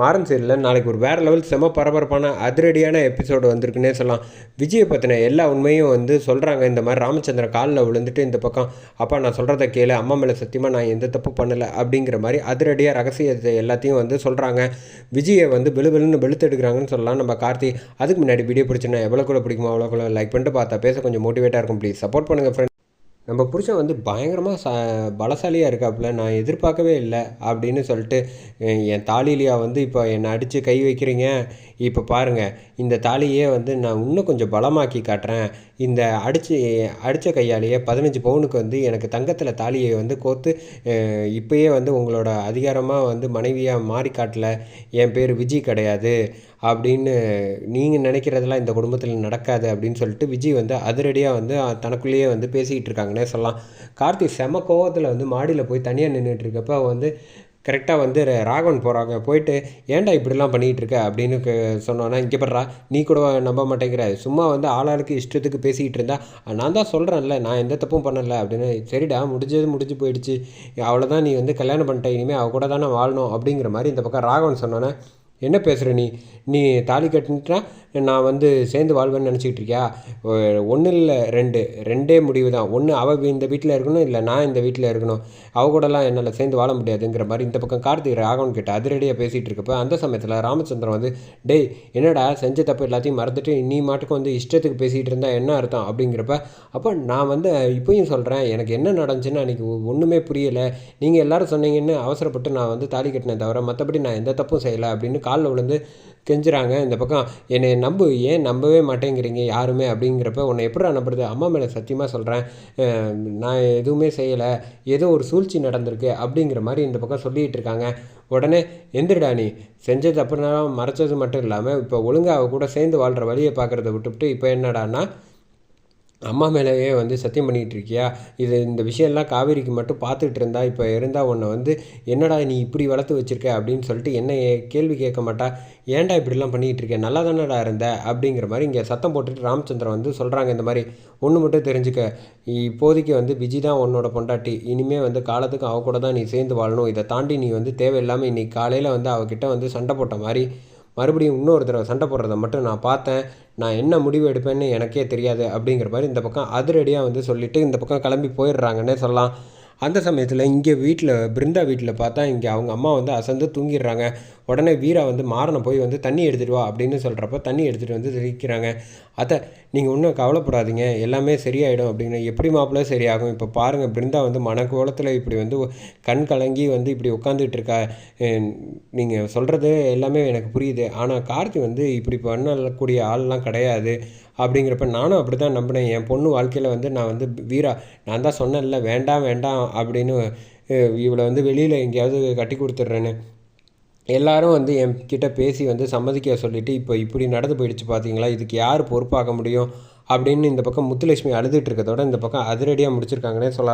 மாறன் சீரியலில் நாளைக்கு ஒரு வேறு லெவல் செம பரபரப்பான அதிரடியான எபிசோடு வந்திருக்குன்னே சொல்லலாம். விஜயை பற்றின எல்லா உண்மையும் வந்து சொல்கிறாங்க இந்த மாதிரி ராமச்சந்திரன் காலில் விழுந்துட்டு இந்த பக்கம் அப்பா நான் சொல்கிறத கேளு. அம்மா மேலே சத்தியமாக நான் எந்த தப்பு பண்ணலை. அப்படிங்கிற மாதிரி அதிரடியாக ரகசியத்தை எல்லாத்தையும் வந்து சொல்கிறாங்க விஜயை வந்து வெளுவெளுன்னு வெளுத்தெடுக்கிறாங்கன்னு சொல்லலாம். நம்ம கார்த்தி அதுக்கு முன்னாடி வீடியோ பிடிச்சினா எவ்வளோக்குள்ள பிடிக்குமோ கூட லைக் பண்ணிட்டு பார்த்தா பேச கொஞ்சம் மோட்டிவேட்டாக இருக்கும். ப்ளீஸ் சப்போர்ட் பண்ணுங்கள் ஃப்ரெண்ட் நம்ம புருஷன் வந்து பயங்கரமாக ச பலசாலியாக இருக்காப்புல நான் எதிர்பார்க்கவே இல்லை அப்படின்னு சொல்லிட்டு என் தாலிலியா வந்து இப்போ என்னை அடித்து கை வைக்கிறீங்க? இப்போ பாருங்கள் இந்த தாலியே வந்து நான் இன்னும் கொஞ்சம் பலமாக்கி காட்டுறேன். இந்த அடித்து அடித்த கையாலேயே பதினஞ்சு பவுனுக்கு வந்து எனக்கு தங்கத்தில் தாலியை வந்து கோத்து இப்போயே வந்து உங்களோட அதிகாரமாக வந்து மனைவியாக மாறி காட்டல என் பேர் விஜய் கிடையாது அப்படின்னு நீங்கள் நினைக்கிறதெல்லாம் இந்த குடும்பத்தில் நடக்காது அப்படின்னு சொல்லிட்டு விஜய் வந்து அதிரடியாக வந்து தனக்குள்ளேயே வந்து பேசிக்கிட்டு இருக்காங்கன்னே சொல்லலாம். கார்த்தி செம கோவத்தில் வந்து மாடியில் போய் தனியாக நின்றுட்டு இருக்கப்ப வந்து கரெக்டாக வந்து ராகவன் போகிறாங்க போயிட்டு ஏன்டா இப்படிலாம் பண்ணிகிட்டு இருக்க அப்படின்னு சொன்னோன்னா இங்கே படுறா நீ கூட நம்ப மாட்டேங்கிற. சும்மா வந்து ஆளாளுக்கு இஷ்டத்துக்கு பேசிக்கிட்டு இருந்தா நான் தான் சொல்கிறேன்ல நான் எந்த தப்பும் பண்ணலை. அப்படின்னு சரிடா முடிஞ்சது முடிஞ்சு போயிடுச்சு. அவ்வளோதான் நீ வந்து கல்யாணம் பண்ணிட்ட இனிமேல் அவள் கூட தானே வாழணும். அப்படிங்கிற மாதிரி இந்த பக்கம் ராகவன் சொன்னோன்னே என்ன பேசுகிற நீ? நீ தாலி கட்டினா நான் வந்து சேர்ந்து வாழ்வேன்னு நினச்சிக்கிட்டு இருக்கியா? ஒன்று இல்லை ரெண்டு. ரெண்டே முடிவு தான். ஒன்று அவள் இந்த வீட்டில் இருக்கணும் இல்லை நான் இந்த வீட்டில் இருக்கணும். அவள் கூடலாம் என்னால் சேர்ந்து வாழ முடியாதுங்கிற மாதிரி இந்த பக்கம் கார்த்திக் ராகவன் கிட்ட அதிரடியாக பேசிகிட்டு இருக்கப்போ அந்த சமயத்தில் ராமச்சந்திரன் வந்து டேய் என்னடா செஞ்ச தப்பு எல்லாத்தையும் மறந்துட்டு நீ மாட்டுக்கு வந்து இஷ்டத்துக்கு பேசிகிட்டு இருந்தால் என்ன அர்த்தம்? அப்படிங்கிறப்ப அப்போ நான் வந்து இப்போயும் சொல்கிறேன் எனக்கு என்ன நடந்துச்சுன்னு அன்றைக்கி ஒன்றுமே புரியலை. நீங்கள் எல்லோரும் சொன்னீங்கன்னு அவசரப்பட்டு நான் வந்து தாலி கட்டினேன் தவிர மற்றபடி நான் எந்த தப்பும் செய்யலை. அப்படின்னு காலில் விழுந்து கெஞ்சுறாங்க. இந்த பக்கம் என்னை நம்பு ஏன் நம்பவே மாட்டேங்கிறீங்க யாருமே? அப்படிங்கிறப்ப உன்னை எப்படி நம்புறது? அம்மா மேலே சத்தியமாக சொல்கிறேன் நான் எதுவுமே செய்யலை. ஏதோ ஒரு சூழ்ச்சி நடந்திருக்கு அப்படிங்கிற மாதிரி இந்த பக்கம் சொல்லிகிட்டு இருக்காங்க. உடனே எந்திரிடா நீ. செஞ்சது அப்புறம் மறைச்சது மட்டும் இல்லாமல் இப்போ ஒழுங்காக கூட சேர்ந்து வாழ்கிற வழியை பார்க்குறத விட்டுவிட்டு இப்போ என்னடான்னா அம்மா மேலேயே வந்து சத்தியம் பண்ணிகிட்டு இருக்கியா? இது இந்த விஷயம்லாம் காவேரிக்கு மட்டும் பார்த்துட்டு இருந்தா இப்போ இருந்தால் உன்னை வந்து என்னடா நீ இப்படி வளர்த்து வச்சிருக்க அப்படின்னு சொல்லிட்டு என்ன கேள்வி கேட்க மாட்டா? ஏன்டா இப்படிலாம் பண்ணிகிட்டு இருக்கேன் நல்லா தானடா இருந்த? அப்படிங்கிற மாதிரி இங்கே சத்தம் போட்டுட்டு ராமச்சந்திரன் வந்து சொல்கிறாங்க இந்த மாதிரி. ஒன்று மட்டும் தெரிஞ்சுக்க. இப்போதைக்கு வந்து பிஜி தான் உன்னோட பொண்டாட்டி. இனிமேல் வந்து காலத்துக்கு அவ கூட தான் நீ சேர்ந்து வாழணும். இதை தாண்டி நீ வந்து தேவையில்லாமல் இன்றைக்கி காலையில் வந்து அவகிட்ட வந்து சண்டை போட்ட மாதிரி மறுபடியும் இன்னொரு தடவை சண்டை போடுறத மட்டும் நான் பார்த்தேன். நான் என்ன முடிவு எடுப்பேன்னு எனக்கே தெரியாது அப்படிங்கிற மாதிரி இந்த பக்கம் அதிரடியாக வந்து சொல்லிவிட்டு இந்த பக்கம் கிளம்பி போயிடுறாங்கன்னே சொல்லலாம். அந்த சமயத்தில் இங்கே வீட்டில் பிருந்தா வீட்டில் பார்த்தா இங்கே அவங்க அம்மா வந்து அசந்து தூங்கிடுறாங்க. உடனே வீரா வந்து மாறனை போய் வந்து தண்ணி எடுத்துகிட்டு வா அப்படின்னு சொல்கிறப்ப தண்ணி எடுத்துகிட்டு வந்து தெரிவிக்கிறாங்க அத்தை நீங்கள் ஒன்றும் கவலைப்படாதீங்க. எல்லாமே சரியாயிடும் அப்படின்னு. எப்படி மாப்பிள்ள சரியாகும்? இப்போ பாருங்கள் பிருந்தா வந்து மனக்கோலத்தில் இப்படி வந்து கண் கலங்கி வந்து இப்படி உட்காந்துட்டு இருக்கா. நீங்கள் சொல்கிறது எல்லாமே எனக்கு புரியுது. ஆனால் கார்த்தி வந்து இப்படி பண்ணக்கூடிய ஆள்லாம் கிடையாது. அப்படிங்கிறப்ப நானும் அப்படி தான் நம்பினேன். என் பொண்ணு வாழ்க்கையில் வந்து நான் வந்து வீரா நான் தான் சொன்னேன்ல வேண்டாம் வேண்டாம் அப்படின்னு இவளை வந்து வெளியில் எங்கேயாவது கட்டி கொடுத்துட்றேன்னு. எல்லாரும் வந்து என் கிட்டே பேசி வந்து சம்மதிக்க சொல்லிவிட்டு இப்போ இப்படி நடந்து போயிடுச்சு பார்த்தீங்களா இதுக்கு யார் பொறுப்பாக முடியும்? அப்படின்னு இந்த பக்கம் முத்துலட்சுமி அழுதுட்டு இருக்கதோட இந்த பக்கம் அதிரடியாக முடிச்சிருக்காங்கன்னே சொல்லலாம்.